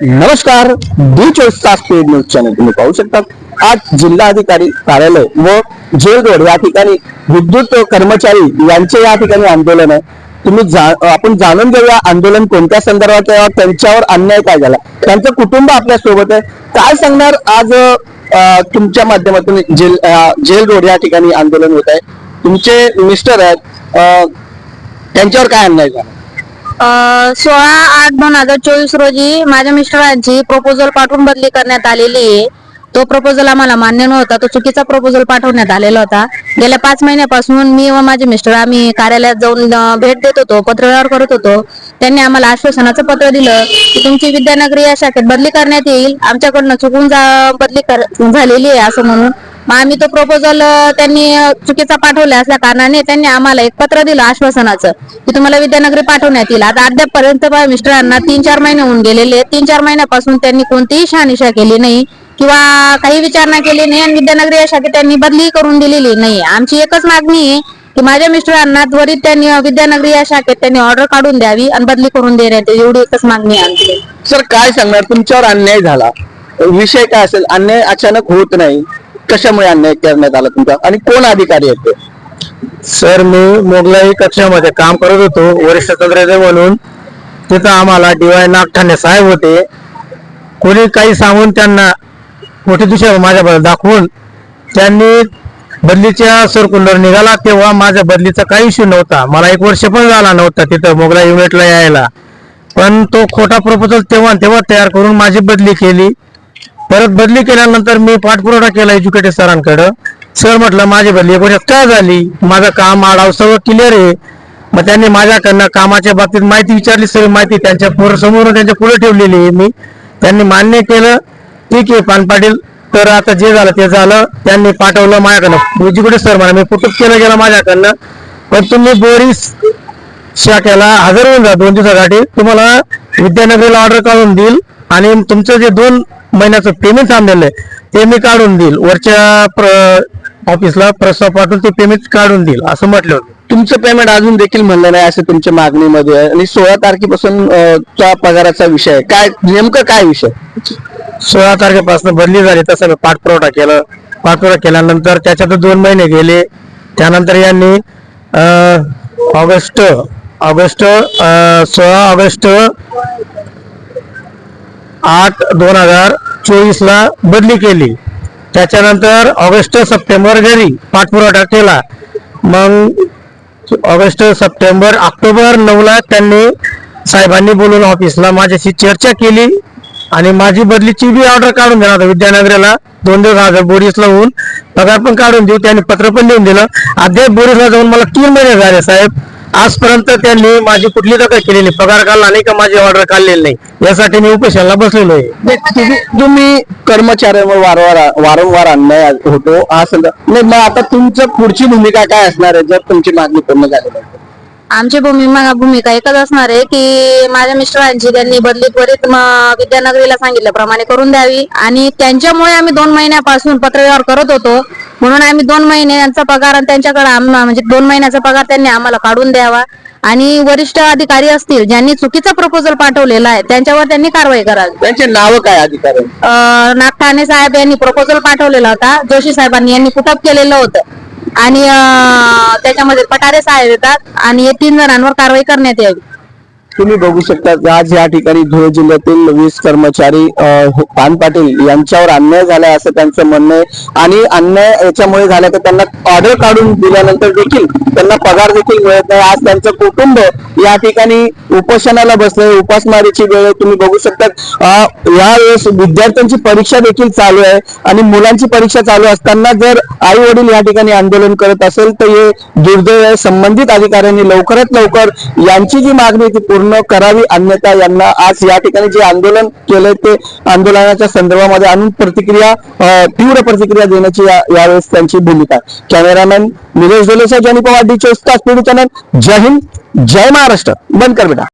नमस्कार डी चोवीस तास पेड न्यूज चॅनल तुम्ही पाहू शकता. आज जिल्हाधिकारी कार्यालय व जेल रोड या ठिकाणी विद्युत कर्मचारी यांचे या ठिकाणी आंदोलन आहे. तुम्ही जा- आपण जाणून घेऊया आंदोलन कोणत्या संदर्भात आहे त्यांच्यावर अन्याय काय झाला? त्यांचं कुटुंब आपल्यासोबत आहे. काय सांगणार आज तुमच्या माध्यमातून जेल जेल रोड या ठिकाणी आंदोलन होत आहे. तुमचे मिस्टर आहेत त्यांच्यावर काय अन्याय झाला? सोळा आठ दोन हजार चोवीस रोजी माझ्या मिस्टरांची प्रपोजल पाठवून बदली करण्यात आलेली आहे. तो प्रपोजल आम्हाला मान्य नव्हता तो चुकीचा प्रपोजल पाठवण्यात आलेला होता. गेल्या पाच महिन्यापासून मी व माझे मिस्टर आम्ही कार्यालयात जाऊन भेट देत होतो पत्रव्यवहार करत होतो. त्यांनी आम्हाला आश्वासनाचं पत्र दिलं की तुमची विद्यानगरी या शाखेत बदली करण्यात येईल. आमच्याकडनं चुकून जा- बदली झालेली आहे असं म्हणून मग आम्ही तो प्रपोजल त्यांनी चुकीचा पाठवला असल्या कारणाने त्यांनी आम्हाला एक पत्र दिलं आश्वासनाचं की तुम्हाला विद्यानगरी पाठवण्यात येईल. आता अद्यापपर्यंत मिस्टरांना तीन चार महिने होऊन गेलेले आहेत. तीन चार महिन्यापासून त्यांनी कोणतीही शहानिशा केली नाही किंवा काही विचारणा केली नाही आणि विद्यानगरी या शाखेत त्यांनी बदली करून दिलेली नाही. आमची एकच मागणी आहे की माझ्या मिस्टरांना त्वरित त्यांनी विद्यानगरी या शाखेत त्यांनी ऑर्डर काढून द्यावी आणि बदली करून देण्यात एवढी एकच मागणी आहे आमची. सर काय सांगणार? तुमच्यावर अन्याय झाला. विषय काय असेल? अन्याय अचानक होत नाही. कशामुळे अन्याय करण्यात आला तुमचा? आणि कोण अधिकारी आहेत सर मी मोगलाई कक्षामध्ये काम करत होतो वरिष्ठ तंत्रज्ञ म्हणून. तिथं आम्हाला डीवाय नागठाणे साहेब होते. कोणी काही सांगून त्यांना मोठी दिशा माझ्याबद्दल दाखवून त्यांनी बदलीच्या सर्क्युलर निघाला तेव्हा माझ्या बदलीचा काही इश्यू नव्हता. मला एक वर्ष पण झाला नव्हता तिथं मोगला युनिटला यायला. पण तो खोटा प्रपोजल तेव्हा तेव्हा तयार करून माझी बदली केली. परत बदली केल्यानंतर मी पाठपुरावा केला एज्युकेटेड सरांकडं. सर म्हटलं माझी बदली एकोणीस काय झाली? माझं काम आडाव सगळं क्लिअर आहे. मग त्यांनी माझ्याकडनं कामाच्या बाबतीत माहिती विचारली सगळी माहिती त्यांच्या पुढे समोर त्यांच्या पुढे ठेवलेली आहे मी. त्यांनी मान्य केलं. ठीक आहे पान पाटील. तर आता जे झालं ते झालं. त्यांनी पाठवलं माझ्याकडनं. एज्युकेटेड सर म्हणा मी कुटुंब केलं गेलं माझ्याकडनं. पण तुम्ही बोरीस शाखेला हजर होऊन जा दोन दिवसासाठी. तुम्हाला विद्यानगरीला ऑर्डर काढून देईल. आणि तुमचं जे दोन महिन्याचं पेमेंट थांबलेलं आहे ते मी काढून देईल. वरच्या प्र ऑफिसला प्रस्ताव पाठवून ते पेमेंट काढून देईल असं म्हटलं होतं. तुमचं पेमेंट अजून देखील म्हणलं नाही असं तुमच्या मागणीमध्ये आहे. आणि सोळा तारखेपासून पगाराचा विषय आहे. काय नेमकं काय विषय? सोळा तारखेपासून बदली झाली तसं मी पाठपुरवठा केलं. पाठपुरवठा केल्यानंतर त्याच्यात दोन महिने गेले. त्यानंतर यांनी ऑगस्ट ऑगस्ट सोळा ऑगस्ट आठ दोन हजार चोवीसला बदली केली. त्याच्यानंतर ऑगस्ट सप्टेंबर घरी पाठपुरवठा केला. मग ऑगस्ट सप्टेंबर ऑक्टोबर नऊला त्यांनी साहेबांनी बोलून ऑफिसला. माझ्याशी चर्चा केली आणि माझी बदलीची बी ऑर्डर काढून देणार होता. विद्यानगरला दोन दिवस हजार बोरीसला होऊन पगार पण काढून देऊ त्यांनी पत्र पण लिहून दिलं. अद्याप बोरीसला जाऊन मला तीन महिने झाले साहेब. आजपर्यंत त्यांनी माझी कुठली दखल केलेली नाही. पगार काढला नाही का माझी ऑर्डर काढलेली नाही. यासाठी मी उपोषणाला बसलेलो आहे. तुम्ही- तुम्ही कर्मचाऱ्यांवर वारंवार वारंवार अन्याय होतो हा संदर्भ नाही मग आता तुमचं पुढची भूमिका काय असणार आहे जर तुमची मागणी पूर्ण झाली नाही आमची भूमिका भूमिका एकच असणार आहे की माझ्या मिस्टरांची त्यांनी बदली त्वरित विद्यानगरीला सांगितल्याप्रमाणे करून द्यावी. आणि त्यांच्यामुळे आम्ही दोन महिन्यापासून पत्रव्यवहार करत होतो. म्हणून आम्ही दोन महिन्यांचा पगार आणि त्यांच्याकडे म्हणजे दोन महिन्याचा पगार त्यांनी आम्हाला काढून द्यावा. आणि वरिष्ठ अधिकारी असतील ज्यांनी चुकीचा प्रपोजल पाठवलेला आहे त्यांच्यावर त्यांनी कारवाई करावी. त्यांचे नाव काय अधिकारी नागठाणे साहेब यांनी प्रपोजल पाठवलेला होता. जोशी साहेबांनी यांनी पुटअप केलेलं होतं. आणि त्याच्यामध्ये पठारे साहेब येतात आणि या तीन जणांवर कारवाई करण्यात यावी. तुम्ही बघू शकता आज या ठिकाणी धुळे जिल्ह्यातील वीस कर्मचारी हो, पान पाटील यांच्यावर अन्याय झालाय असं त्यांचं म्हणणं आहे. आणि अन्याय याच्यामुळे झाला तर त्यांना ऑर्डर काढून दिल्यानंतर देखील त्यांना पगार देखील मिळत नाही. आज त्यांचं कुटुंब या ठिकाणी उपोषणाला बसले उपासमारीची वेळ आहे. तुम्ही बघू शकता यावेळेस विद्यार्थ्यांची परीक्षा देखील चालू आहे. आणि मुलांची परीक्षा चालू असताना जर आई वडील या ठिकाणी आंदोलन करत असेल तर हे दुर्दैव आहे. संबंधित अधिकाऱ्यांनी लवकरात लवकर यांची जी मागणी ती पूर्ण करावी अन्यथा यांना आज या ठिकाणी जे आंदोलन केलंय ते आंदोलनाच्या संदर्भामध्ये आणून प्रतिक्रिया तीव्र प्रतिक्रिया देण्याची यावेळेस त्यांची भूमिका आहे. कॅमेरामॅन निलेश डोलेसह जनिपवाडी चोस्ता स्पीड चॅनल जय हिंद जय महाराष्ट्र. बंद कर बेटा.